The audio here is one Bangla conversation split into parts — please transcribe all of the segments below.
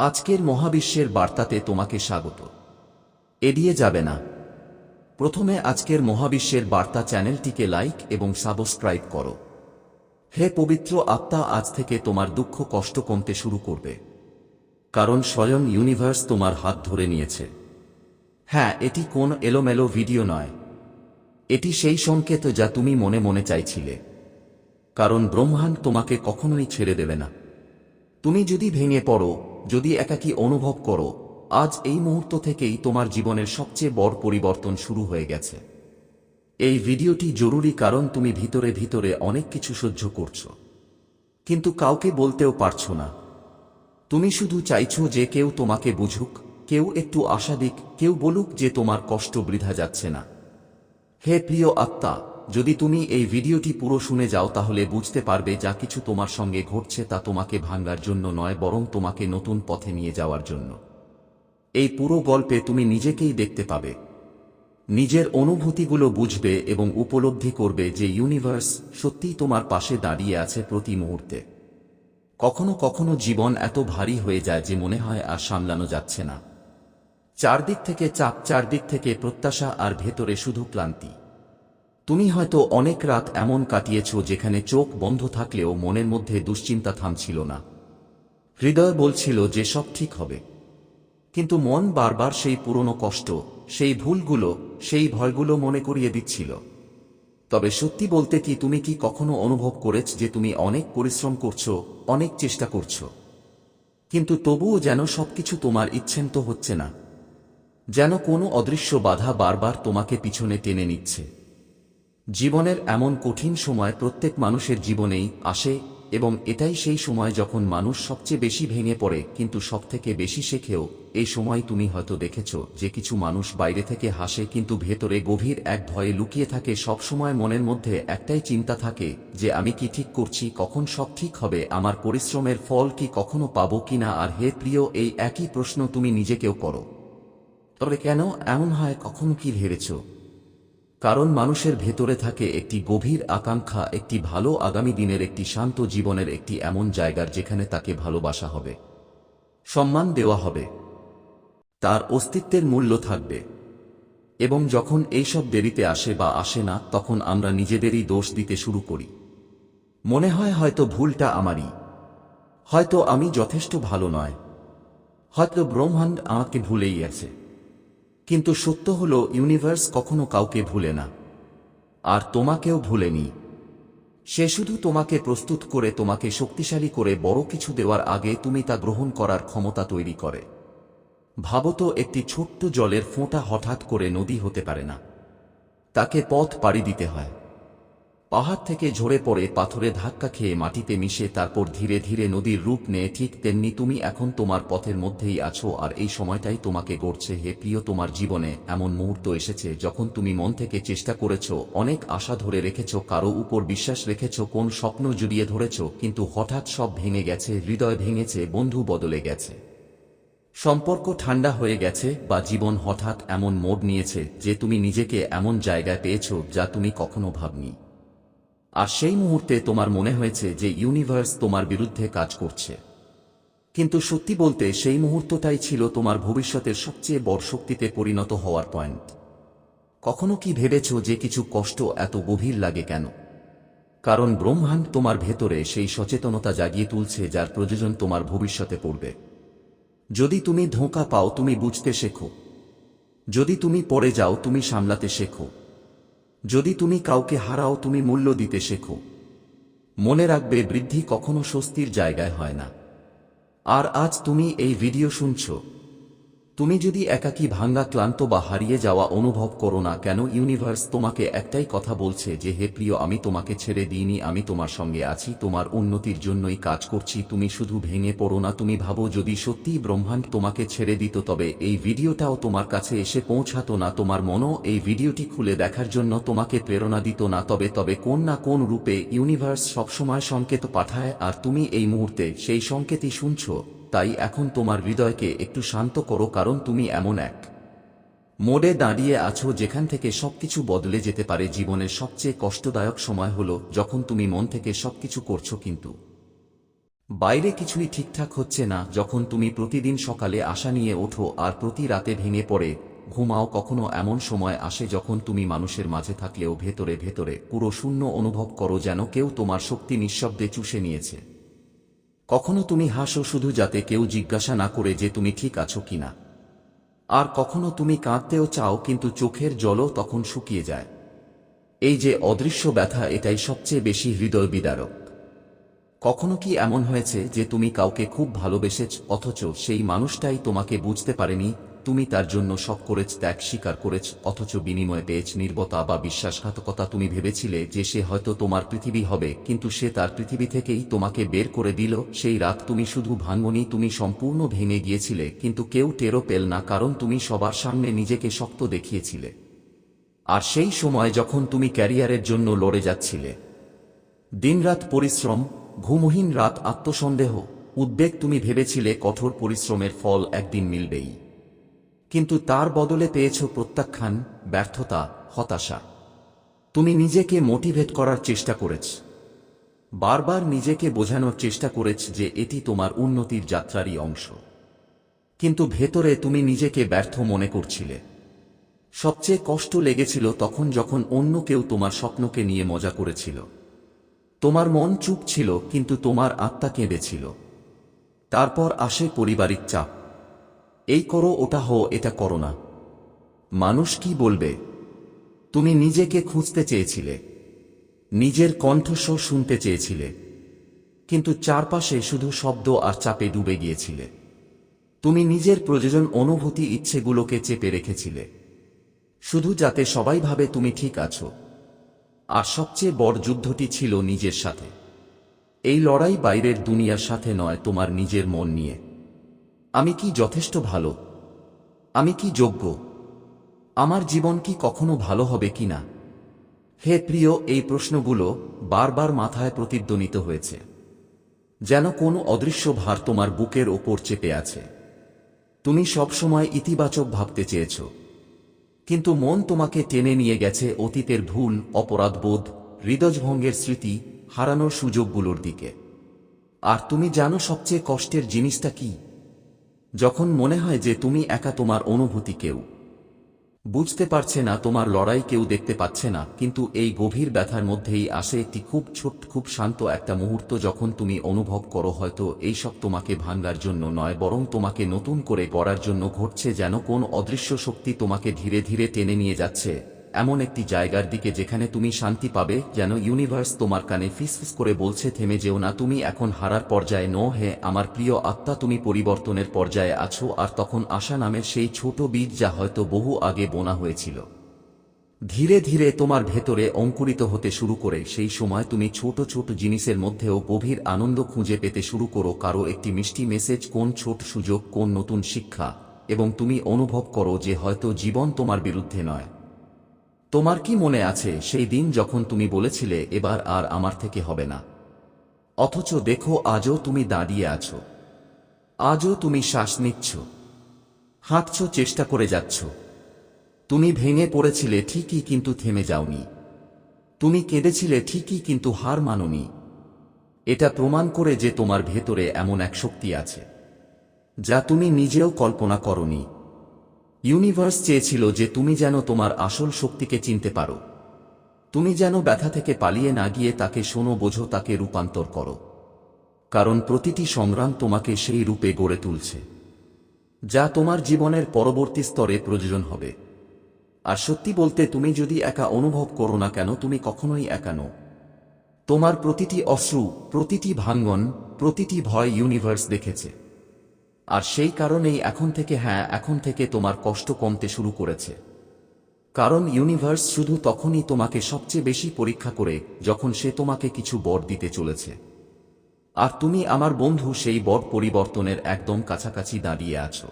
আজকের মহাবিশ্বের বার্তাতে তোমাকে স্বাগত। এড়িয়ে যাবে না। প্রথমে আজকের মহাবিশ্বের বার্তা চ্যানেলটিকে লাইক এবং সাবস্ক্রাইব করো। হে পবিত্র আত্মা, আজ থেকে তোমার দুঃখ কষ্ট কমতে শুরু করবে। কারণ স্বয়ং ইউনিভার্স তোমার হাত ধরে নিয়েছে। হ্যাঁ এটি কোন এলোমেলো ভিডিও নয়। এটি সেই সংকেত যা তুমি মনে মনে চাইছিলে। কারণ ব্রহ্মাণ্ড তোমাকে কখনোই ছেড়ে দেবে না। তুমি যদি ভেঙে পড়ো যদি একাকী অনুভব করো, আজ এই মুহূর্ত থেকেই তোমার জীবনের সবচেয়ে বড় পরিবর্তন শুরু হয়ে গেছে। এই ভিডিওটি জরুরি কারণ তুমি ভিতরে ভিতরে অনেক কিছু সহ্য করছ। কিন্তু কাউকে বলতেও পারছ না। তুমি শুধু চাইছো যে কেউ তোমাকে বুঝুক, কেউ একটু আশা দিক, কেউ বলুক যে তোমার কষ্ট বৃথা যাচ্ছে না। হে প্রিয় আত্মা যদি তুমি এই ভিডিওটি পুরো শুনে যাও তাহলে বুঝতে পারবে যা কিছু তোমার সঙ্গে ঘটছে তা তোমাকে ভাঙ্গার জন্য নয়, বরং তোমাকে নতুন পথে নিয়ে যাওয়ার জন্য। এই পুরো গল্পে তুমি নিজেকেই দেখতে পাবে। নিজের অনুভূতিগুলো বুঝবে এবং উপলব্ধি করবে যে ইউনিভার্স সত্যিই তোমার পাশে দাঁড়িয়ে আছে প্রতি মুহূর্তে। কখনো কখনো জীবন এত ভারী হয়ে যায় যে মনে হয় আর সামলানো যাচ্ছে না। চারদিক থেকে চাপ, চারদিক থেকে প্রত্যাশা আর ভেতরে শুধু ক্লান্তি। তুমি হয়তো অনেক রাত এমন কাটিয়েছ যেখানে চোখ বন্ধ থাকলেও মনের মধ্যে দুশ্চিন্তা থামছিল না। হৃদয় বলছিল যে সব ঠিক হবে। কিন্তু মন বারবার সেই পুরনো কষ্ট, সেই ভুলগুলো, সেই ভয়গুলো মনে করিয়ে দিচ্ছিল। তবে সত্যি বলতে কি তুমি কি কখনো অনুভব করেছ যে তুমি অনেক পরিশ্রম করছ, অনেক চেষ্টা করছ? কিন্তু তবুও যেন সবকিছু তোমার ইচ্ছেন্ত হচ্ছে না। যেন কোনো অদৃশ্য বাধা বারবার তোমাকে পিছনে টেনে নিচ্ছে। জীবনের এমন কঠিন সময় প্রত্যেক মানুষের জীবনেই আসে, এবং এটাই সেই সময় যখন মানুষ সবচেয়ে বেশি ভেঙে পড়ে, কিন্তু সবথেকে বেশি শেখেও, এই সময় তুমি হয়তো দেখেছ যে কিছু মানুষ বাইরে থেকে হাসে, কিন্তু ভেতরে গভীর এক ভয়ে লুকিয়ে থাকে, সব সময় মনের মধ্যে একটাই চিন্তা থাকে যে আমি কি ঠিক করছি, কখন সব ঠিক হবে, আমার পরিশ্রমের ফল কি কখনো পাবো কিনা, আর হে প্রিয়, এই একই প্রশ্ন তুমি নিজেকেও করো। তবে কেন এমন হয়, কখন কি ভেবেছো? কারণ মানুষের ভেতরে থাকে একটি গভীর আকাঙ্ক্ষা, একটি ভালো আগামী দিনের, একটি শান্ত জীবনের, একটি এমন জায়গার যেখানে তাকে ভালোবাসা হবে, সম্মান দেওয়া হবে। তার অস্তিত্বের মূল্য থাকবে। এবং যখন এইসব দেরিতে আসে বা আসে না, তখন আমরা নিজেদেরই দোষ দিতে শুরু করি। মনে হয় হয়তো ভুলটা আমারই। হয়তো আমি যথেষ্ট ভালো নয়। হয়তো ব্রহ্মাণ্ড আমাকে ভুলেই আছে কিন্তু সত্য হল ইউনিভার্স কখনো কাউকে ভুলে না। আর তোমাকেও ভুলেনি। সে শুধু তোমাকে প্রস্তুত করে, তোমাকে শক্তিশালী করে বড় কিছু দেওয়ার আগে তুমি তা গ্রহণ করার ক্ষমতা তৈরি করে। ভাবত, একটি ছোট্ট জলের ফোঁটা হঠাৎ করে নদী হতে পারে না। তাকে পথ পাড়ি দিতে হয়। পাহাড় থেকে ঝরে পড়ে পাথরে ধাক্কা খেয়ে মাটিতে মিশে তারপর ধীরে ধীরে নদীর রূপ নেয় ঠিক তেমনি তুমি এখন তোমার পথের মধ্যেই আছো আর এই সময়টাই তোমাকে গড়ছে হে প্রিয় তোমার জীবনে এমন মুহূর্ত এসেছে যখন তুমি মন থেকে চেষ্টা করেছ, অনেক আশা ধরে রেখেছ, কারও উপর বিশ্বাস রেখেছ, কোন স্বপ্ন জুড়িয়ে ধরেছ, কিন্তু হঠাৎ সব ভেঙে গেছে, হৃদয় ভেঙেছে, বন্ধু বদলে গেছে। সম্পর্ক ঠান্ডা হয়ে গেছে বা জীবন হঠাৎ এমন মোড় নিয়েছে যে তুমি নিজেকে এমন জায়গায় পেয়েছ যা তুমি কখনো ভাবনি। আর সেই মুহূর্তে তোমার মনে হয়েছে যে ইউনিভার্স তোমার বিরুদ্ধে কাজ করছে। কিন্তু সত্যি বলতে সেই মুহূর্তটাই ছিল তোমার ভবিষ্যতের সবচেয়ে বড় শক্তিতে পরিণত হওয়ার পয়েন্ট কখনো কি ভেবেছ যে কিছু কষ্ট এত গভীর লাগে কেন? কারণ ব্রহ্মাণ্ড তোমার ভেতরে সেই সচেতনতা জাগিয়ে তুলছে যার প্রয়োজন তোমার ভবিষ্যতে পড়বে। যদি তুমি ধোঁকা পাও, তুমি বুঝতে শেখো। যদি তুমি পড়ে যাও, তুমি সামলাতে শেখো। যদি তুমি কাউকে হারাও, তুমি মূল্য দিতে শেখো। মনে রাখবে, বৃদ্ধি কখনো স্বস্তির জায়গায় হয় না। আর আজ তুমি এই ভিডিও শুনছ। তুমি যদি একাকী ভাঙ্গা ক্লান্ত বা হারিয়ে যাওয়া অনুভব করো না কেন, ইউনিভার্স তোমাকে একটাই কথা বলছে যে, হে প্রিয়, আমি তোমাকে ছেড়ে দিইনি, আমি তোমার সঙ্গে আছি, তোমার উন্নতির জন্যই কাজ করছি, তুমি শুধু ভেঙে পড়ো না, তুমি ভাবো যদি সত্যিই ব্রহ্মাণ্ড তোমাকে ছেড়ে দিত, তবে এই ভিডিওটাও তোমার কাছে এসে পৌঁছাতো না, তোমার মনও এই ভিডিওটি খুলে দেখার জন্য তোমাকে প্রেরণা দিত না, তবে তবে কোন না কোন রূপে ইউনিভার্স সবসময় সংকেত পাঠায়, আর তুমি এই মুহূর্তে সেই সংকেতই শুনছো। তাই এখন তোমার হৃদয়কে একটু শান্ত করো কারণ তুমি এমন এক। মোড়ে দাঁড়িয়ে আছো যেখান থেকে সবকিছু বদলে যেতে পারে জীবনের সবচেয়ে কষ্টদায়ক সময় হলো যখন তুমি মন থেকে সবকিছু করছ কিন্তু। বাইরে কিছুই ঠিকঠাক হচ্ছে না যখন তুমি প্রতিদিন সকালে আশা নিয়ে ওঠো আর প্রতি রাতে ভেঙে পড়ে, ঘুমাও কখনো এমন সময় আসে যখন তুমি মানুষের মাঝে থাকলেও ভেতরে ভেতরে পুরো শূন্য অনুভব করো যেন কেউ তোমার শক্তি নিঃশব্দে চুষে নিয়েছে। কখনো তুমি হাসো শুধু যাতে কেউ জিজ্ঞাসা না করে যে তুমি ঠিক আছো কিনা। আর কখনো তুমি কাঁদতেও চাও কিন্তু চোখের জলও তখন শুকিয়ে যায়। এই যে অদৃশ্য ব্যথা, এটাই সবচেয়ে বেশি হৃদয় বিদারক কখনো কি এমন হয়েছে যে তুমি কাউকে খুব ভালোবেসেছ, অথচ সেই মানুষটাই তোমাকে বুঝতে পারেনি তুমি তার জন্য সব করেছ, ত্যাগ স্বীকার করেছ, অথচ বিনিময়ে পেয়েছ নির্বতা বা বিশ্বাসঘাতকতা। তুমি ভেবেছিলে যে সে হয়তো তোমার পৃথিবী হবে, কিন্তু সে তার পৃথিবী থেকেই তোমাকে বের করে দিল। সেই রাত তুমি শুধু ভাঙ্গনি তুমি সম্পূর্ণ ভেঙে গিয়েছিলে, কিন্তু কেউ টেরো পেল না, কারণ তুমি সবার সামনে নিজেকে শক্ত দেখিয়েছিলে। আর সেই সময় যখন তুমি ক্যারিয়ারের জন্য লড়ে যাচ্ছিলে। দিনরাত পরিশ্রম, ঘুমহীন রাত, আত্মসন্দেহ, উদ্বেগ, তুমি ভেবেছিলে কঠোর পরিশ্রমের ফল একদিন মিলবেই। কিন্তু তার বদলে পেয়েছ প্রত্যাখ্যান, ব্যর্থতা, হতাশা। তুমি নিজেকে মোটিভেট করার চেষ্টা করেছ। বারবার নিজেকে বোঝানোর চেষ্টা করেছ যে এটি তোমার উন্নতির যাত্রারই অংশ। কিন্তু ভেতরে তুমি নিজেকে ব্যর্থ মনে করছিলে। সবচেয়ে কষ্ট লেগেছিল তখন যখন অন্য কেউ তোমার স্বপ্নকে নিয়ে মজা করেছিল। তোমার মন চুপ ছিল, কিন্তু তোমার আত্মা কেঁদেছিল। তারপর আসে পারিবারিক চাপ। এই করো, ওটা হো এটা করো না। মানুষ কি বলবে? তুমি নিজেকে খুঁজতে চেয়েছিলে। নিজের কণ্ঠস্বর শুনতে চেয়েছিলে। কিন্তু চারপাশে শুধু শব্দ আর চাপে ডুবে গিয়েছিলে। তুমি নিজের প্রয়োজন অনুভূতি ইচ্ছেগুলোকে চেপে রেখেছিলে। শুধু যাতে সবাই ভাবে তুমি ঠিক আছো। আর সবচেয়ে বড় যুদ্ধটি ছিল নিজের সাথে। এই লড়াই বাইরের দুনিয়ার সাথে নয়, তোমার নিজের মন নিয়ে। আমি কি যথেষ্ট ভালো? আমি কি যোগ্য? আমার জীবন কি কখনো ভালো হবে কিনা হে প্রিয়, এই প্রশ্নগুলো বারবার মাথায় প্রতিধ্বনিত হয়েছে। যেন কোনো অদৃশ্য ভার তোমার বুকের ওপর চেপে আছে। তুমি সবসময় ইতিবাচক ভাবতে চেয়েছ। কিন্তু মন তোমাকে টেনে নিয়ে গেছে অতীতের ভুল, অপরাধবোধ, হৃদয়ভঙ্গের স্মৃতি হারানোর সুযোগগুলোর দিকে। আর তুমি জানো সবচেয়ে কষ্টের জিনিসটা কি? যখন মনে হয় যে তুমি একা তোমার অনুভূতি কেউ। বুঝতে পারছে না তোমার লড়াই কেউ দেখতে পাচ্ছে না, কিন্তু এই গভীর ব্যথার মধ্যেই আসে একটি খুব ছোট, খুব শান্ত একটা মুহূর্ত যখন তুমি অনুভব করো হয়তো এইসব তোমাকে ভাঙ্গার জন্য নয়, বরং তোমাকে নতুন করে গড়ার জন্য ঘটছে যেন কোন অদৃশ্য শক্তি তোমাকে ধীরে ধীরে টেনে নিয়ে যাচ্ছে। এমন একটি জায়গার দিকে যেখানে তুমি শান্তি পাবে, যেন ইউনিভার্স তোমার কানে ফিসফিস করে বলছে, থেমে যেও না, তুমি এখন হারার পর্যায়ে ন হে আমার প্রিয় আত্মা, তুমি পরিবর্তনের পর্যায়ে আছো, আর তখন আশা নামের সেই ছোট বীজ যা হয়তো বহু আগে বোনা হয়েছিল। ধীরে ধীরে তোমার ভেতরে অঙ্কুরিত হতে শুরু করে, সেই সময় তুমি ছোট ছোট জিনিসের মধ্যেও গভীর আনন্দ খুঁজে পেতে শুরু করো, কারও একটি মিষ্টি মেসেজ, কোন ছোট সুযোগ, কোন নতুন শিক্ষা, এবং তুমি অনুভব করো যে হয়তো জীবন তোমার বিরুদ্ধে নয়। তোমার কি মনে আছে সেই দিন যখন তুমি বলেছিলে, এবার আর আমার থেকে হবে না অথচ দেখো, আজও তুমি দাঁড়িয়ে আছো। আজও তুমি শ্বাস নিচ্ছ। হাঁটছ, চেষ্টা করে যাচ্ছ। তুমি ভেঙে পড়েছিলে ঠিকই, কিন্তু থেমে যাওনি। তুমি কেঁদেছিলে ঠিকই, কিন্তু হার মাননি। এটা প্রমাণ করে যে তোমার ভেতরে এমন এক শক্তি আছে, যা তুমি নিজেও কল্পনা করনি। ইউনিভার্স চেয়েছিল যে তুমি যেন তোমার আসল শক্তিকে চিনতে পারো। তুমি যেন ব্যথা থেকে পালিয়ে না গিয়ে তাকে শোনো, বোঝো, তাকে রূপান্তর করো। কারণ প্রতিটি সংগ্রাম তোমাকে সেই রূপে গড়ে তুলছে, যা তোমার জীবনের পরবর্তী স্তরে প্রয়োজন হবে। আর সত্যি বলতে, তুমি যদি একা অনুভব করো না কেন, তুমি কখনোই একা নো তোমার প্রতিটি অশ্রু, প্রতিটি ভাঙ্গন, প্রতিটি ভয় ইউনিভার্স দেখেছে। আর সেই কারণেই এখন থেকে হ্যাঁ এখন থেকে তোমার কষ্ট কমতে শুরু করেছে। কারণ ইউনিভার্স শুধু তখনই তোমাকে সবচেয়ে বেশি পরীক্ষা করে যখন সে তোমাকে কিছু বর দিতে চলেছে। আর তুমি আমার বন্ধু সেই বর পরিবর্তনের একদম কাছাকাছি দাঁড়িয়ে আছো।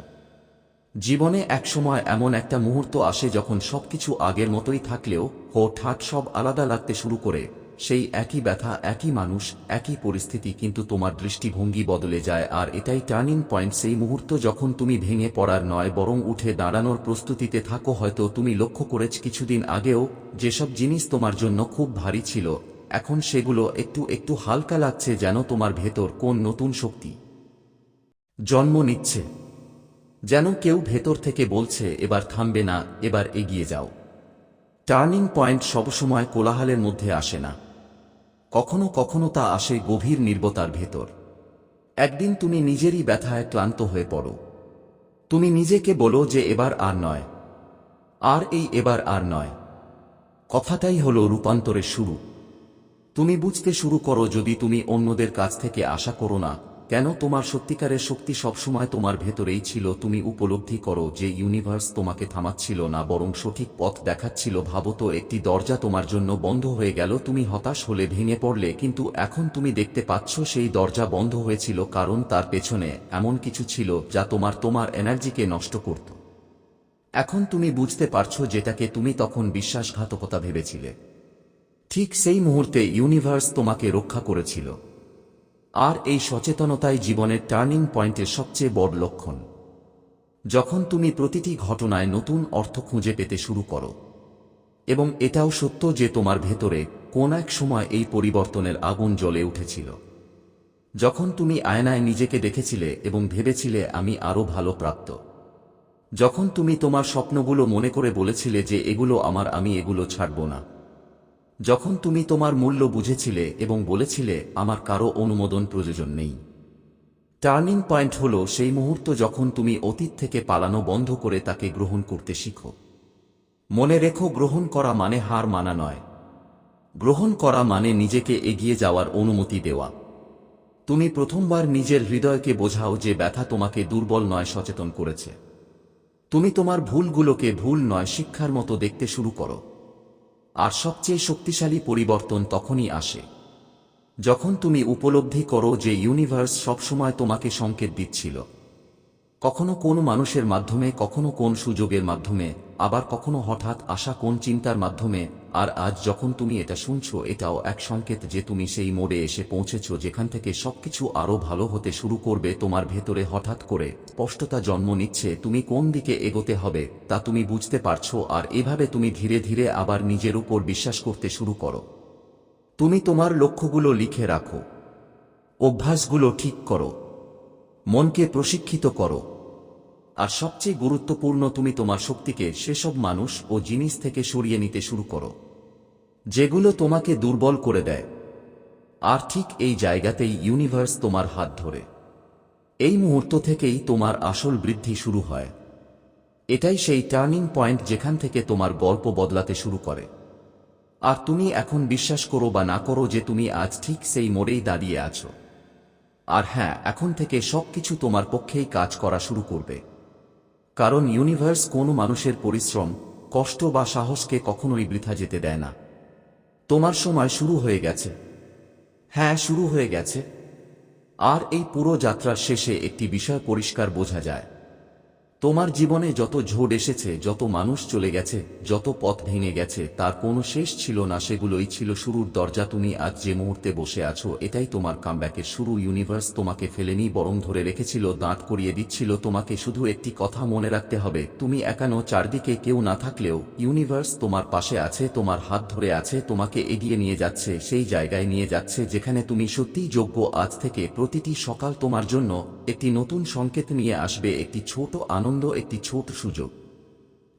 জীবনে একসময় এমন একটা মুহূর্ত আসে যখন সবকিছু আগের মতোই থাকলেও, হো, ঠাট সব আলাদা লাগতে শুরু করে সেই একই ব্যথা, একই মানুষ, একই পরিস্থিতি, কিন্তু তোমার দৃষ্টিভঙ্গি বদলে যায়, আর এটাই টার্নিং পয়েন্ট সেই মুহূর্ত যখন তুমি ভেঙে পড়ার নয়, বরং উঠে দাঁড়ানোর প্রস্তুতিতে থাকো, হয়তো তুমি লক্ষ্য করেছ কিছুদিন আগেও যেসব জিনিস তোমার জন্য খুব ভারী ছিল, এখন সেগুলো একটু একটু হালকা লাগছে যেন তোমার ভেতর কোন নতুন শক্তি। জন্ম নিচ্ছে। যেন কেউ ভেতর থেকে বলছে, এবার থামবে না, এবার এগিয়ে যাও। টার্নিং পয়েন্ট সবসময় কোলাহলের মধ্যে আসে না। কখনো কখনো তা আসে গভীর নির্বতার ভেতর। একদিন তুমি নিজেরই ব্যথায় ক্লান্ত হয়ে পড়ো। তুমি নিজেকে বলো যে এবার আর নয়। আর এই এবার আর নয়। কথাটাই হল রূপান্তরের শুরু। তুমি বুঝতে শুরু করো যদি তুমি অন্যদের কাছ থেকে আশা করো না। কেন তোমার সত্যিকারের শক্তি সবসময় তোমার ভেতরেই ছিল? তুমি উপলব্ধি করো যে ইউনিভার্স তোমাকে থামাচ্ছিল না, বরং সঠিক পথ দেখাচ্ছিল। ভাবো তো, একটি দরজা তোমার জন্য বন্ধ হয়ে গেল, তুমি হতাশ হলে ভেঙে পড়লে, কিন্তু এখন তুমি দেখতে পাচ্ছ সেই দরজা বন্ধ হয়েছিল কারণ তার পেছনে এমন কিছু ছিল যা তোমার তোমার এনার্জিকে নষ্ট করত। এখন তুমি বুঝতে পারছ যেটাকে তুমি তখন বিশ্বাসঘাতকতা ভেবেছিলে। ঠিক সেই মুহূর্তে ইউনিভার্স তোমাকে রক্ষা করেছিল। আর এই সচেতনতাই জীবনের টার্নিং পয়েন্টের সবচেয়ে বড় লক্ষণ। যখন তুমি প্রতিটি ঘটনায় নতুন অর্থ খুঁজে পেতে শুরু করো, এবং এটাও সত্য যে তোমার ভেতরে কোন এক সময় এই পরিবর্তনের আগুন জ্বলে উঠেছিল। যখন তুমি আয়নায় নিজেকে দেখেছিলে এবং ভেবেছিলে, আমি আরও ভালো প্রাপ্ত। যখন তুমি তোমার স্বপ্নগুলো মনে করে বলেছিলে যে, এগুলো আমার, আমি এগুলো ছাড়ব না। যখন তুমি তোমার মূল্য বুঝেছিলে এবং বলেছিলে, আমার কারও অনুমোদন প্রয়োজন নেই। টার্নিং পয়েন্ট হল সেই মুহূর্ত যখন তুমি অতীত থেকে পালানো বন্ধ করে তাকে গ্রহণ করতে শিখো। মনে রেখো, গ্রহণ করা মানে হার মানা নয়। গ্রহণ করা মানে নিজেকে এগিয়ে যাওয়ার অনুমতি দেওয়া। তুমি প্রথমবার নিজের হৃদয়কে বোঝাও যে ব্যথা তোমাকে দুর্বল নয় সচেতন করেছে। তুমি তোমার ভুলগুলোকে ভুল নয় শিক্ষার মতো দেখতে শুরু করো। আর সবচেয়ে শক্তিশালী পরিবর্তন তখনই আসে। যখন তুমি উপলব্ধি করো যে ইউনিভার্স সবসময় তোমাকে সংকেত দিচ্ছিল। কখনো কোন মানুষের মাধ্যমে, কখনো কোন সুযোগের মাধ্যমে, আবার কখনো হঠাৎ আসা কোন চিন্তার মাধ্যমে আর আজ যখন তুমি এটা শুনছো, এটাও এক সংকেত যে তুমি সেই মোড়ে এসে পৌঁছেছ যেখান থেকে সবকিছু আরও ভালো হতে শুরু করবে তোমার ভেতরে হঠাৎ করে স্পষ্টতা জন্ম নিচ্ছে তুমি কোন দিকে এগোতে হবে তা তুমি বুঝতে পারছ আর এভাবে তুমি ধীরে ধীরে আবার নিজের উপর বিশ্বাস করতে শুরু করো। তুমি তোমার লক্ষ্যগুলো লিখে রাখো। অভ্যাসগুলো ঠিক করো। মনকে প্রশিক্ষিত করো। আর সবচেয়ে গুরুত্বপূর্ণ তুমি তোমার শক্তিকে সেসব মানুষ ও জিনিস থেকে সরিয়ে নিতে শুরু করো, যেগুলো তোমাকে দুর্বল করে দেয়। আর ঠিক এই জায়গাতেই ইউনিভার্স তোমার হাত ধরে। এই মুহূর্ত থেকেই তোমার আসল বৃদ্ধি শুরু হয়। এটাই সেই টার্নিং পয়েন্ট যেখান থেকে তোমার গল্প বদলাতে শুরু করে। আর তুমি এখন বিশ্বাস করো বা না করো যে তুমি আজ ঠিক সেই মোড়েই দাঁড়িয়ে আছো। আর হ্যাঁ এখন থেকে সবকিছু তোমার পক্ষেই কাজ করা শুরু করবে। কারণ ইউনিভার্স কোনো মানুষের পরিশ্রম, কষ্ট বা সাহসকে কখনোই বৃথা যেতে দেয় না। তোমার সময় শুরু হয়ে গেছে। হ্যাঁ শুরু হয়ে গেছে। আর এই পুরো যাত্রার শেষে একটি বিষয় পরিষ্কার বোঝা যায়। তোমার জীবনে যত ঝোড় এসেছে, যত মানুষ চলে গেছে, যত পথ ভেঙে গেছে, তার কোনো শেষ ছিল না, সেগুলোই ছিল শুরুর দরজা, তুমি আজ যে মুহূর্তে বসে আছো, এটাই তোমার কামব্যাকের শুরু। ইউনিভার্স তোমাকে ফেলেনি, বরং ধরে রেখেছিল, দাঁত করিয়ে দিচ্ছিল, তোমাকে শুধু একটি কথা মনে রাখতে হবে, তুমি একানো চারদিকে কেউ না থাকলেও ইউনিভার্স তোমার পাশে আছে, তোমার হাত ধরে আছে, তোমাকে এগিয়ে নিয়ে যাচ্ছে, সেই জায়গায় নিয়ে যাচ্ছে, যেখানে তুমি সত্যিই যোগ্য। আজ থেকে প্রতিটি সকাল তোমার জন্য একটি নতুন সংকেত নিয়ে আসবে, একটি ছোট আনন্দ একটি ছোট সুযোগ।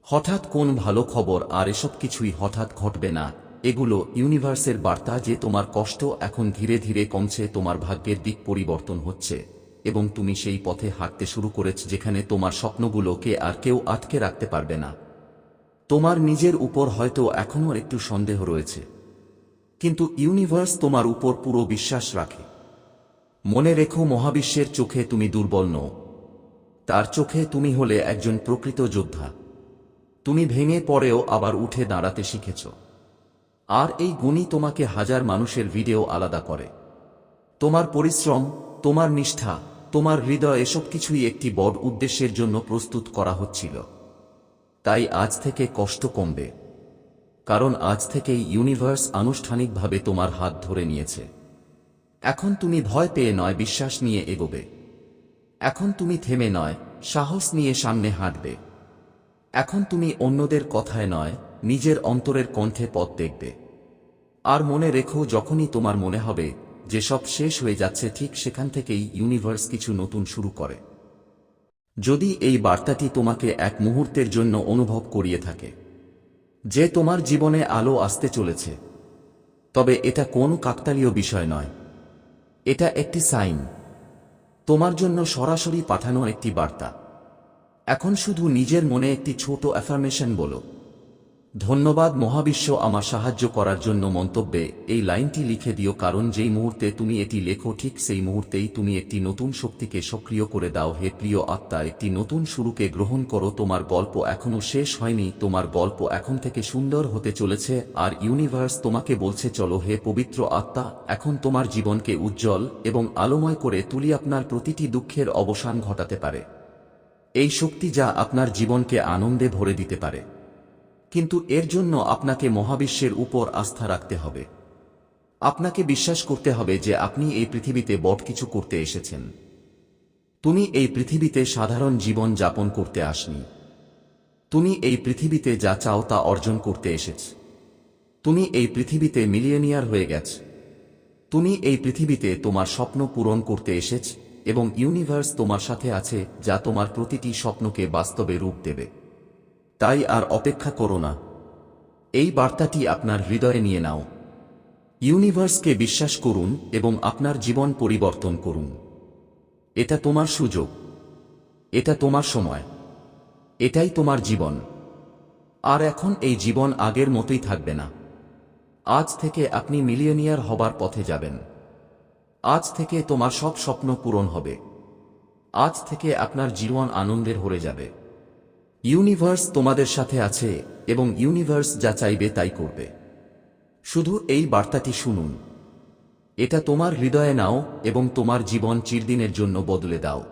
হঠাৎ কোন ভালো খবর আর এসব কিছুই হঠাৎ ঘটবে না, এগুলো ইউনিভার্সের বার্তা যে তোমার কষ্ট এখন ধীরে ধীরে কমছে, তোমার ভাগ্যের দিক পরিবর্তন হচ্ছে, এবং তুমি সেই পথে হাঁটতে শুরু করেছ যেখানে তোমার স্বপ্নগুলোকে আর কেউ আটকে রাখতে পারবে না। তোমার নিজের উপর হয়তো এখনও একটু সন্দেহ রয়েছে। কিন্তু ইউনিভার্স তোমার উপর পুরো বিশ্বাস রাখে। মনে রেখো মহাবিশ্বের চোখে তুমি দুর্বল নও তার চোখে তুমি হলে একজন প্রকৃত যোদ্ধা। তুমি ভেঙে পড়েও আবার উঠে দাঁড়াতে শিখেছ। আর এই গুণই তোমাকে হাজার মানুষের ভিডিও আলাদা করে। তোমার পরিশ্রম, তোমার নিষ্ঠা, তোমার হৃদয় এসব কিছুই একটি বড় উদ্দেশ্যের জন্য প্রস্তুত করা হচ্ছিল। তাই আজ থেকে কষ্ট কমবে। কারণ আজ থেকেই ইউনিভার্স আনুষ্ঠানিকভাবে তোমার হাত ধরে নিয়েছে। এখন তুমি ভয় পেয়ে নয়, বিশ্বাস নিয়ে এগোবে। এখন তুমি থেমে নয়, সাহস নিয়ে সামনে হাঁটবে। এখন তুমি অন্যদের কথায় নয়, নিজের অন্তরের কণ্ঠে পথ দেখবে। আর মনে রেখো, যখনই তোমার মনে হবে যে সব শেষ হয়ে যাচ্ছে, ঠিক সেখান থেকেই ইউনিভার্স কিছু নতুন শুরু করে। যদি এই বার্তাটি তোমাকে এক মুহূর্তের জন্য অনুভব করিয়ে থাকে, যে তোমার জীবনে আলো আসতে চলেছে, তবে এটা কোন কাকতালীয় বিষয় নয়। এটা একটি সাইন। তোমার জন্য সরাসরি পাঠানো একটি বার্তা। এখন শুধু নিজের মনে একটি ছোট অ্যাফার্মেশন বলো। ধন্যবাদ মহাবিশ্ব আমার সাহায্য করার জন্য মন্তব্যে, এই লাইনটি লিখে দিও কারণ যেই মুহূর্তে তুমি এটি লেখো ঠিক সেই মুহূর্তেই তুমি একটি নতুন শক্তিকে সক্রিয় করে দাও। হে প্রিয় আত্মা, একটি নতুন শুরুকে গ্রহণ করো। তোমার গল্প এখনও শেষ হয়নি, তোমার গল্প এখন থেকে সুন্দর হতে চলেছে আর ইউনিভার্স তোমাকে বলছে, চলো হে পবিত্র আত্মা, এখন তোমার জীবনকে উজ্জ্বল এবং আলোময় করে তুলি আপনার প্রতিটি দুঃখের অবসান ঘটাতে পারে। এই শক্তি যা আপনার জীবনকে আনন্দে ভরে দিতে পারে। কিন্তু এর জন্য আপনাকে মহাবিশ্বের উপর আস্থা রাখতে হবে। আপনাকে বিশ্বাস করতে হবে যে আপনি এই পৃথিবীতে বট কিছু করতে এসেছেন। তুমি এই পৃথিবীতে সাধারণ জীবন যাপন করতে আসনি। তুমি এই পৃথিবীতে যা চাও তা অর্জন করতে এসেছ। তুমি এই পৃথিবীতে মিলিয়নিয়ার হয়ে গেছ। তুমি এই পৃথিবীতে তোমার স্বপ্ন পূরণ করতে এসেছ এবং ইউনিভার্স তোমার সাথে আছে যা তোমার প্রতিটি স্বপ্নকে বাস্তবে রূপ দেবে। তাই আর অপেক্ষা করো না। এই বার্তাটি আপনার হৃদয়ে নিয়ে নাও। ইউনিভার্সকে বিশ্বাস করুন এবং আপনার জীবন পরিবর্তন করুন। এটা তোমার সুযোগ। এটা তোমার সময়। এটাই তোমার জীবন। আর এখন এই জীবন আগের মতোই থাকবে না। আজ থেকে আপনি মিলিয়নিয়ার হবার পথে যাবেন। আজ থেকে তোমার সব স্বপ্ন পূরণ হবে। আজ থেকে আপনার জীবন আনন্দের ভরে যাবে। ইউনিভার্স তোমাদের সাথে আছে এবং ইউনিভার্স যা চাইবে তাই করবে। শুধু এই বার্তাটি শুনুন। এটা তোমার হৃদয়ে নাও এবং তোমার জীবন চিরদিনের জন্য বদলে দাও।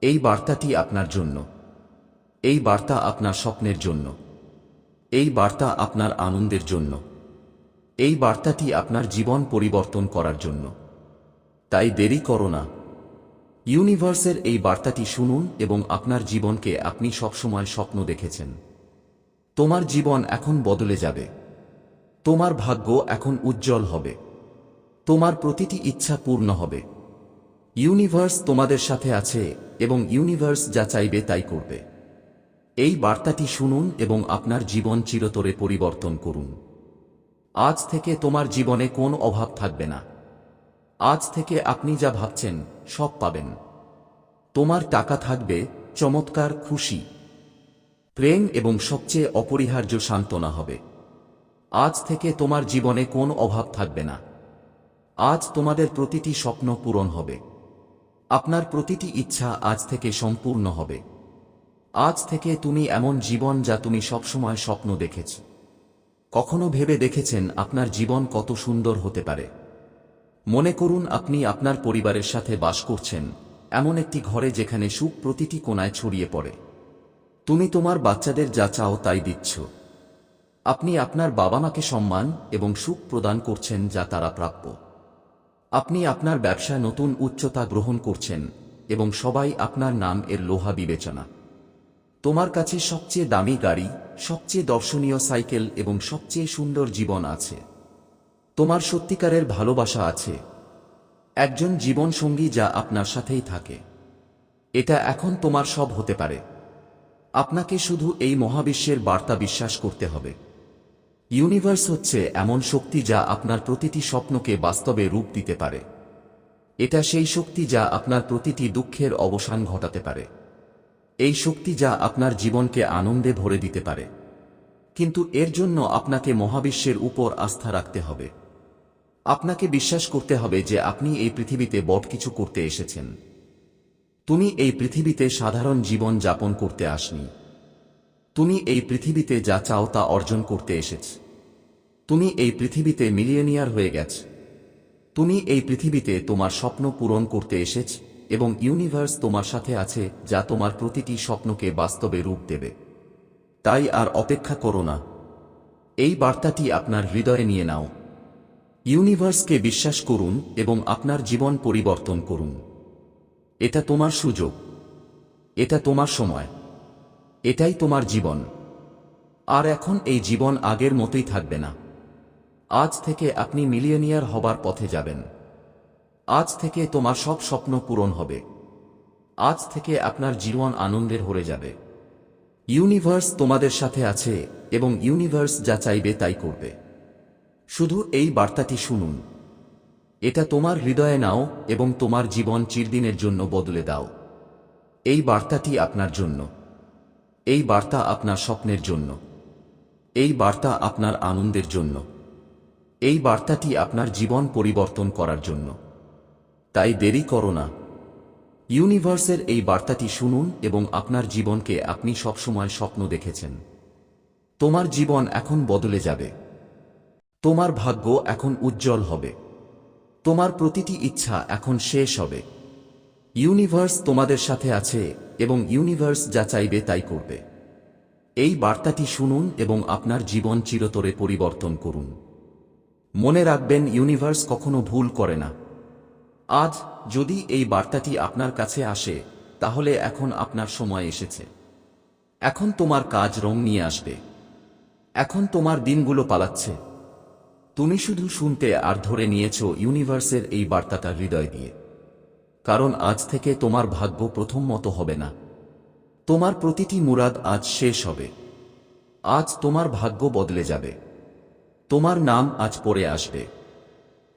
এই বার্তাটি আপনার জন্য। এই বার্তা আপনার স্বপ্নের জন্য। এই বার্তা আপনার আনন্দের জন্য। এই বার্তাটি আপনার জীবন পরিবর্তন করার জন্য। তাই দেরি করো না। ইউনিভার্সের এই বার্তাটি শুনুন এবং আপনার জীবনকে আপনি সবসময় স্বপ্ন দেখেছেন। তোমার জীবন এখন বদলে যাবে। তোমার ভাগ্য এখন উজ্জ্বল হবে। তোমার প্রতিটি ইচ্ছা পূর্ণ হবে। ইউনিভার্স তোমাদের সাথে আছে এবং ইউনিভার্স যা চাইবে তাই করবে। এই বার্তাটি শুনুন এবং আপনার জীবন চিরতরে পরিবর্তন করুন। আজ থেকে তোমার জীবনে কোন অভাব থাকবে না। আজ থেকে আপনি যা ভাবছেন সব পাবেন। তোমার টাকা থাকবে চমৎকার খুশি। প্রেম এবং সবচেয়ে অপরিহার্য সান্ত্বনা হবে। আজ থেকে তোমার জীবনে কোন অভাব থাকবে না। আজ তোমাদের প্রতিটি স্বপ্ন পূরণ হবে। আপনার প্রতিটি ইচ্ছা আজ থেকে সম্পূর্ণ হবে। আজ থেকে তুমি এমন জীবন যা তুমি সবসময় স্বপ্ন দেখেছ। কখনো ভেবে দেখেছেন আপনার জীবন কত সুন্দর হতে পারে। মনে করুন আপনি আপনার পরিবারের সাথে বাস করছেন, এমন একটি ঘরে যেখানে সুখ প্রতিটি কোনায় ছড়িয়ে পড়ে। তুমি তোমার বাচ্চাদের যা চাও তাই দিচ্ছ। আপনি আপনার বাবা মাকে সম্মান এবং সুখ প্রদান করছেন যা তারা প্রাপ্য। আপনি আপনার ব্যবসায় নতুন উচ্চতা গ্রহণ করছেন এবং সবাই আপনার নাম এর লোহা বিবেচনা। তোমার কাছে সবচেয়ে দামি গাড়ি, সবচেয়ে দর্শনীয় সাইকেল এবং সবচেয়ে সুন্দর জীবন আছে। তোমার সত্যিকারের ভালোবাসা আছে। একজন জীবনসঙ্গী যা আপনার সাথেই থাকে। এটা এখন তোমার সব হতে পারে। আপনাকে শুধু এই মহাবিশ্বের বার্তা বিশ্বাস করতে হবে। ইউনিভার্স হচ্ছে এমন শক্তি যা আপনার প্রতিটি স্বপ্নকে বাস্তবে রূপ দিতে পারে। এটা সেই শক্তি যা আপনার প্রতিটি দুঃখের অবসান ঘটাতে পারে। এই শক্তি যা আপনার জীবনকে আনন্দে ভরে দিতে পারে। কিন্তু এর জন্য আপনাকে মহাবিশ্বের উপর আস্থা রাখতে হবে। আপনাকে বিশ্বাস করতে হবে যে আপনি এই পৃথিবীতে বট কিছু করতে এসেছেন। তুমি এই পৃথিবীতে সাধারণ জীবন যাপন করতে আসনি। তুমি এই পৃথিবীতে যা চাও তা অর্জন করতে এসেছ। তুমি এই পৃথিবীতে মিলিয়নিয়ার হয়ে গেছ। তুমি এই পৃথিবীতে তোমার স্বপ্ন পূরণ করতে এসেছ এবং ইউনিভার্স তোমার সাথে আছে যা তোমার প্রতিটি স্বপ্নকে বাস্তবে রূপ দেবে। তাই আর অপেক্ষা করো না। এই বার্তাটি আপনার হৃদয়ে নিয়ে নাও। ইউনিভার্সকে বিশ্বাস করুন এবং আপনার জীবন পরিবর্তন করুন। এটা তোমার সুযোগ। এটা তোমার সময়। এটাই তোমার জীবন। আর এখন এই জীবন আগের মতোই থাকবে না। আজ থেকে আপনি মিলিয়নিয়ার হবার পথে যাবেন। আজ থেকে তোমার সব স্বপ্ন পূরণ হবে। আজ থেকে আপনার জীবন আনন্দের ভরে যাবে। ইউনিভার্স তোমাদের সাথে আছে এবং ইউনিভার্স যা চাইবে তাই করবে। শুধু এই বার্তাটি শুনুন। এটা তোমার হৃদয়ে নাও এবং তোমার জীবন চিরদিনের জন্য বদলে দাও। এই বার্তাটি আপনার জন্য। এই বার্তা আপনার স্বপ্নের জন্য। এই বার্তা আপনার আনন্দের জন্য। এই বার্তাটি আপনার জীবন পরিবর্তন করার জন্য। তাই দেরি করো না। ইউনিভার্সের এই বার্তাটি শুনুন এবং আপনার জীবনকে আপনি সবসময় স্বপ্ন দেখেছেন। তোমার জীবন এখন বদলে যাবে। তোমার ভাগ্য এখন উজ্জ্বল হবে। তোমার প্রতিটি ইচ্ছা এখন শেষ হবে। ইউনিভার্স তোমাদের সাথে আছে এবং ইউনিভার্স যা চাইবে তাই করবে। এই বার্তাটি শুনুন এবং আপনার জীবন চিরতরে পরিবর্তন করুন। মনে রাখবেন, ইউনিভার্স কখনো ভুল করে না। আজ যদি এই বার্তাটি আপনার কাছে আসে, তাহলে এখন আপনার সময় এসেছে। এখন তোমার কাজ রং নিয়ে আসবে। এখন তোমার দিনগুলো পালাচ্ছে। তুমি শুধু শুনতে আর ধরে নিয়েছ ইউনিভার্সের এই বার্তাটা হৃদয় দিয়ে। কারণ আজ থেকে তোমার ভাগ্য প্রথম মতো হবে না। তোমার প্রতিটি মুরাদ আজ শেষ হবে। আজ তোমার ভাগ্য বদলে যাবে। তোমার নাম আজ পড়ে আসবে।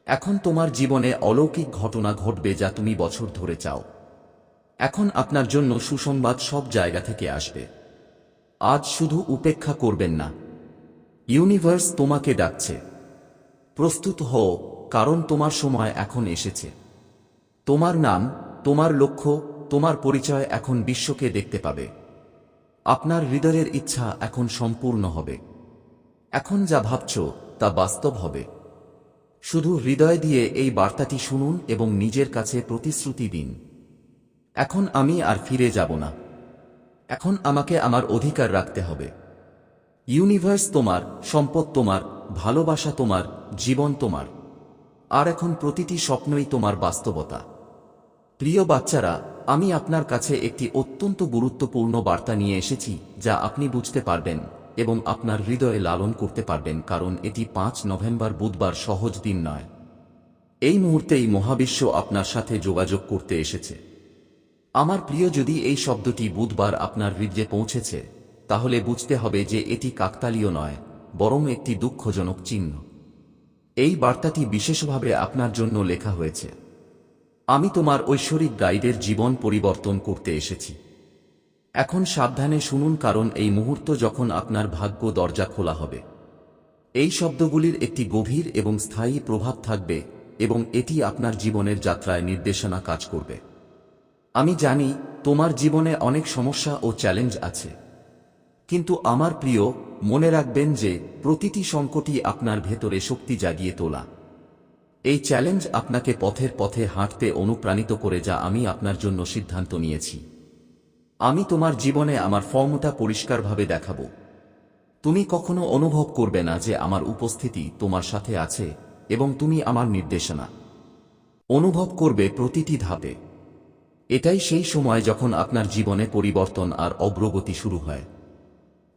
এখন তোমার জীবনে অলৌকিক ঘটনা ঘটবে যা তুমি বছর ধরে চাও। এখন আপনার জন্য সুসংবাদ সব জায়গা থেকে আসবে। আজ শুধু উপেক্ষা করবেন না। ইউনিভার্স তোমাকে ডাকছে। প্রস্তুত হও, কারণ তোমার সময় এখন এসেছে। তোমার নাম, তোমার লক্ষ্য, তোমার পরিচয় এখন বিশ্বকে দেখতে পাবে। আপনার হৃদয়ের ইচ্ছা এখন সম্পূর্ণ হবে। এখন যা ভাবছ, তা বাস্তব হবে। শুধু হৃদয় দিয়ে এই বার্তাটি শুনুন এবং নিজের কাছে প্রতিশ্রুতি দিন। এখন আমি আর ফিরে যাব না। এখন আমাকে আমার অধিকার রাখতে হবে। ইউনিভার্স তোমার, সম্পদ তোমার ভালোবাসা তোমার, জীবন তোমার। আর এখন প্রতিটি স্বপ্নই তোমার বাস্তবতা। প্রিয় বাচ্চারা, আমি আপনার কাছে একটি অত্যন্ত গুরুত্বপূর্ণ বার্তা নিয়ে এসেছি, যা আপনি বুঝতে পারবেন এবং আপনার হৃদয়ে লালন করতে পারবেন, কারণ এটি পাঁচ নভেম্বর বুধবার সহজ দিন নয়। এই মুহূর্তেই মহাবিশ্ব আপনার সাথে যোগাযোগ করতে এসেছে। আমার প্রিয়, যদি এই শব্দটি বুধবার আপনার হৃদয়ে পৌঁছেছে, তাহলে বুঝতে হবে যে এটি কাকতালীয় নয়। বরং একটি দুঃখজনক চিহ্ন। এই বার্তাটি বিশেষভাবে আপনার জন্য লেখা হয়েছে। আমি তোমার ঐশ্বরিক গাইডের জীবন পরিবর্তন করতে এসেছি। এখন সাবধানে শুনুন কারণ এই মুহূর্ত যখন আপনার ভাগ্য দরজা খোলা হবে। এই শব্দগুলির একটি গভীর এবং স্থায়ী প্রভাব থাকবে এবং এটি আপনার জীবনের যাত্রায় নির্দেশনা কাজ করবে। আমি জানি, তোমার জীবনে অনেক সমস্যা ও চ্যালেঞ্জ আছে। কিন্তু আমার প্রিয় মনে রাখবেন যে, প্রতিটি সংকটই আপনার ভেতরে শক্তি জাগিয়ে তোলা। এই চ্যালেঞ্জ আপনাকে পথের পথে হাঁটতে অনুপ্রাণিত করে যা আমি আপনার জন্য সিদ্ধান্ত নিয়েছি। আমি তোমার জীবনে আমার ফর্মটা পরিষ্কারভাবে দেখাব। তুমি কখনো অনুভব করবে না যে আমার উপস্থিতি তোমার সাথে আছে এবং তুমি আমার নির্দেশনা। অনুভব করবে প্রতিটি ধাপে। এটাই সেই সময় যখন আপনার জীবনে পরিবর্তন আর অগ্রগতি শুরু হয়।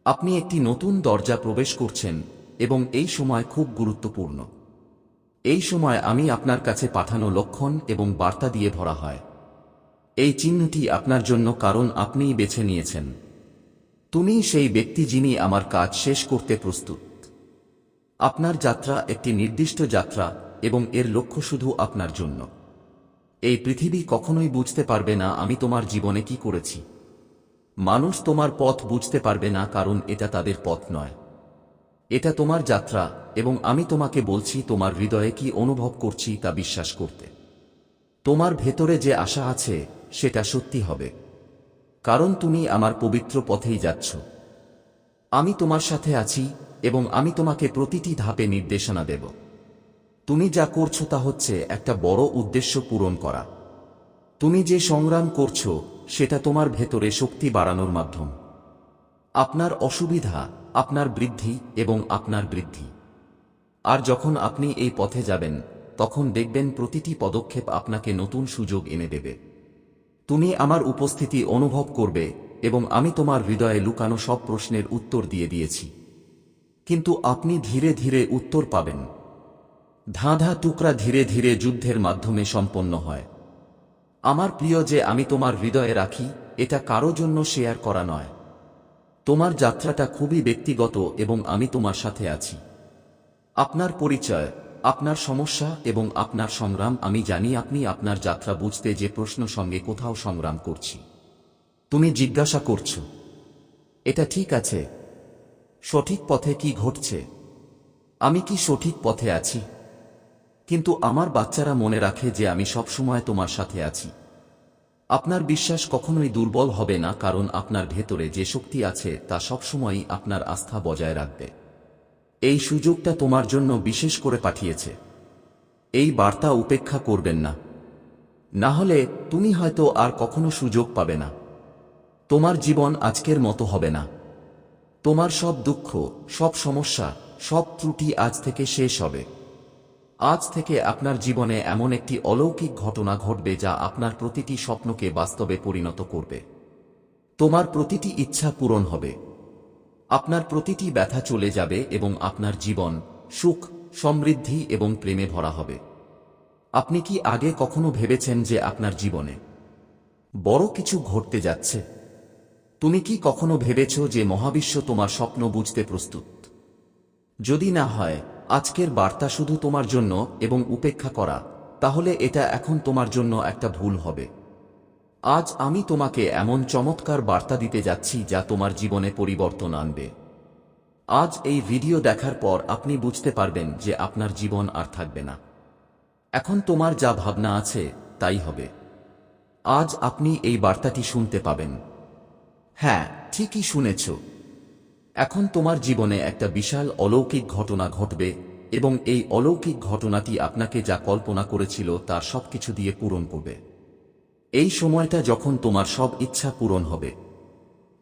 আপনি একটি নতুন দরজা প্রবেশ করছেন এবং এই সময় খুব গুরুত্বপূর্ণ। এই সময় আমি আপনার কাছে পাঠানো লক্ষণ এবং বার্তা দিয়ে ভরা হয়। এই চিহ্নটি আপনার জন্য কারণ আপনিই বেছে নিয়েছেন। তুমি সেই ব্যক্তি যিনি আমার কাজ শেষ করতে প্রস্তুত। আপনার যাত্রা একটি নির্দিষ্ট যাত্রা এবং এর লক্ষ্য শুধু আপনার জন্য। এই পৃথিবী কখনোই বুঝতে পারবে না আমি তোমার জীবনে কি করেছি। মানুষ তোমার পথ বুঝতে পারবে না কারণ এটা তাদের পথ নয়। এটা তোমার যাত্রা এবং আমি তোমাকে বলছি তোমার হৃদয়ে কি অনুভব করছি তা বিশ্বাস করতে। তোমার ভেতরে যে আশা আছে, সেটা সত্যি হবে। কারণ তুমি আমার পবিত্র পথেই যাচ্ছ। আমি তোমার সাথে আছি এবং আমি তোমাকে প্রতিটি ধাপে নির্দেশনা দেব। তুমি যা করছ তা হচ্ছে একটা বড় উদ্দেশ্য পূরণ করা। তুমি যে সংগ্রাম করছ সেটা তোমার ভেতরে শক্তি বাড়ানোর মাধ্যম। আপনার অসুবিধা আপনার বৃদ্ধি এবং আপনার বৃদ্ধি। আর যখন আপনি এই পথে যাবেন, তখন দেখবেন প্রতিটি পদক্ষেপ আপনাকে নতুন সুযোগ এনে দেবে। তুমি আমার উপস্থিতি অনুভব করবে এবং আমি তোমার হৃদয়ে লুকানো সব প্রশ্নের উত্তর দিয়ে দিয়েছি। কিন্তু আপনি ধীরে ধীরে উত্তর পাবেন। ধাঁধা টুকরা ধীরে ধীরে যুদ্ধের মাধ্যমে সম্পন্ন হয়। আমার প্রিয় যে আমি তোমার হৃদয়ে রাখি, এটা কারও জন্য শেয়ার করা নয়। তোমার যাত্রাটা খুবই ব্যক্তিগত এবং আমি তোমার সাথে আছি। আপনার পরিচয়, আপনার সমস্যা এবং আপনার সংগ্রাম আমি জানি আপনি আপনার যাত্রা বুঝতে যে প্রশ্ন সঙ্গে কোথাও সংগ্রাম করছি। তুমি জিজ্ঞাসা করছ, এটা ঠিক আছে? সঠিক পথে কি ঘটছে? আমি কি সঠিক পথে আছি? কিন্তু আমার বাচ্চারা মনে রাখে যে আমি সবসময় তোমার সাথে আছি। আপনার বিশ্বাস কখনোই দুর্বল হবে না, কারণ আপনার ভেতরে যে শক্তি আছে, তা সবসময়ই আপনার আস্থা বজায় রাখবে। এই সুযোগটা তোমার জন্য বিশেষ করে পাঠিয়েছে। এই বার্তা উপেক্ষা করবেন না। না হলে তুমি হয়তো আর কখনো সুযোগ পাবে না। তোমার জীবন আজকের মতো হবে না। তোমার সব দুঃখ, সব সমস্যা, সব ত্রুটি আজ থেকে শেষ হবে। আজ থেকে আপনার জীবনে এমন একটি অলৌকিক ঘটনা ঘটবে যা আপনার প্রতিটি স্বপ্নকে বাস্তবে পরিণত করবে। তোমার প্রতিটি ইচ্ছা পূরণ হবে। আপনার প্রতিটি ব্যথা চলে যাবে এবং আপনার জীবন সুখ, সমৃদ্ধি এবং প্রেমে ভরা হবে। আপনি কি আগে কখনো ভেবেছেন যে আপনার জীবনে বড় কিছু ঘটতে যাচ্ছে? তুমি কি কখনো ভেবেছ যে মহাবিশ্ব তোমার স্বপ্ন বুঝতে প্রস্তুত? যদি না হয় আজকের বার্তা শুধু তোমার জন্য এবং উপেক্ষা করা, তাহলে এটা এখন তোমার জন্য একটা ভুল হবে। আজ আমি তোমাকে এমন চমৎকার বার্তা দিতে যাচ্ছি যা তোমার জীবনে পরিবর্তন আনবে। আজ এই ভিডিও দেখার পর আপনি বুঝতে পারবেন যে আপনার জীবন আর থাকবে না। এখন তোমার যা ভাবনা আছে, তাই হবে। আজ আপনি এই বার্তাটি শুনতে পাবেন। হ্যাঁ ঠিকই শুনেছ। এখন তোমার জীবনে একটা বিশাল অলৌকিক ঘটনা ঘটবে, এবং এই অলৌকিক ঘটনাটি আপনাকে যা কল্পনা করেছিল তার সবকিছু দিয়ে পূরণ করবে। এই সময়টা যখন তোমার সব ইচ্ছা পূরণ হবে।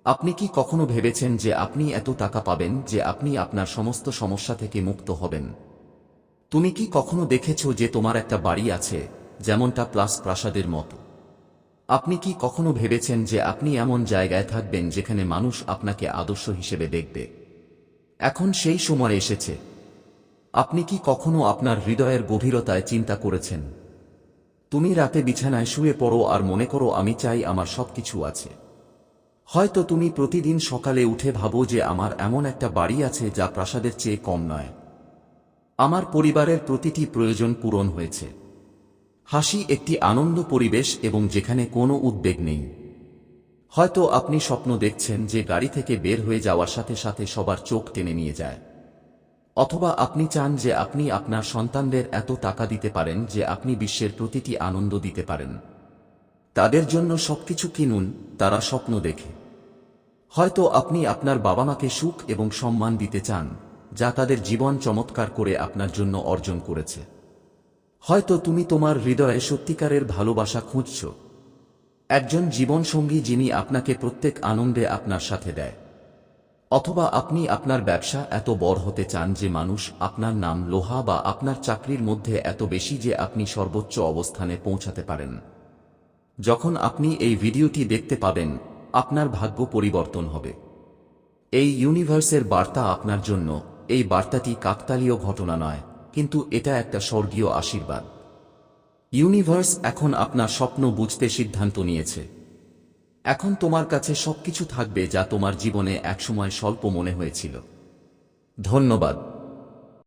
আপনি কি কখনো ভেবেছেন যে আপনি এত টাকা পাবেন যে আপনি আপনার সমস্ত সমস্যা থেকে মুক্ত হবেন? তুমি কি কখনো দেখেছ যে তোমার একটা বাড়ি আছে, যেমনটা প্লাস প্রাসাদের মতো? আপনি কি কখনো ভেবেছেন যে আপনি এমন জায়গায় থাকবেন যেখানে মানুষ আপনাকে আদর্শ হিসেবে দেখবে? এখন সেই সময় এসেছে। আপনি কি কখনো আপনার হৃদয়ের গভীরতায় চিন্তা করেছেন? তুমি রাতে বিছানায় শুয়ে পড়ো আর মনে করো আমি চাই আমার সবকিছু আছে। হয়তো তুমি প্রতিদিন সকালে উঠে ভাবো যে আমার এমন একটা বাড়ি আছে যা প্রাসাদের চেয়ে কম নয়। আমার পরিবারের প্রতিটি প্রয়োজন পূরণ হয়েছে। হাসি একটি আনন্দ পরিবেশ এবং যেখানে কোনো উদ্বেগ নেই। হয়তো আপনি স্বপ্ন দেখছেন যে গাড়ি থেকে বের হয়ে যাওয়ার সাথে সাথে সবার চোখ টেনে নিয়ে যায়। অথবা আপনি চান যে আপনি আপনার সন্তানদের এত টাকা দিতে পারেন যে আপনি বিশ্বের প্রতিটি আনন্দ দিতে পারেন। তাদের জন্য সবকিছু কিনুন, তারা স্বপ্ন দেখে। হয়তো আপনি আপনার বাবা মাকে সুখ এবং সম্মান দিতে চান, যা তাদের জীবন চমৎকার করে আপনার জন্য অর্জন করেছে। হয়তো তুমি তোমার হৃদয়ে সত্যিকারের ভালোবাসা খুঁজছ। একজন জীবনসঙ্গী যিনি আপনাকে প্রত্যেক আনন্দে আপনার সাথে দেয়। অথবা আপনি আপনার ব্যবসা এত বড় হতে চান যে মানুষ আপনার নাম লোহা বা আপনার চাকরির মধ্যে এত বেশি যে আপনি সর্বোচ্চ অবস্থানে পৌঁছাতে পারেন। যখন আপনি এই ভিডিওটি দেখতে পাবেন, আপনার ভাগ্য পরিবর্তন হবে। এই ইউনিভার্সের বার্তা আপনার জন্য, এই বার্তাটি কাকতালীয় ঘটনা নয়। কিন্তু এটা একটা স্বর্গীয় আশীর্বাদ। ইউনিভার্স এখন আপনার স্বপ্ন বুঝতে সিদ্ধান্ত নিয়েছে। এখন তোমার কাছে সবকিছু থাকবে যা তোমার জীবনে একসময় স্বল্প মনে হয়েছিল। ধন্যবাদ।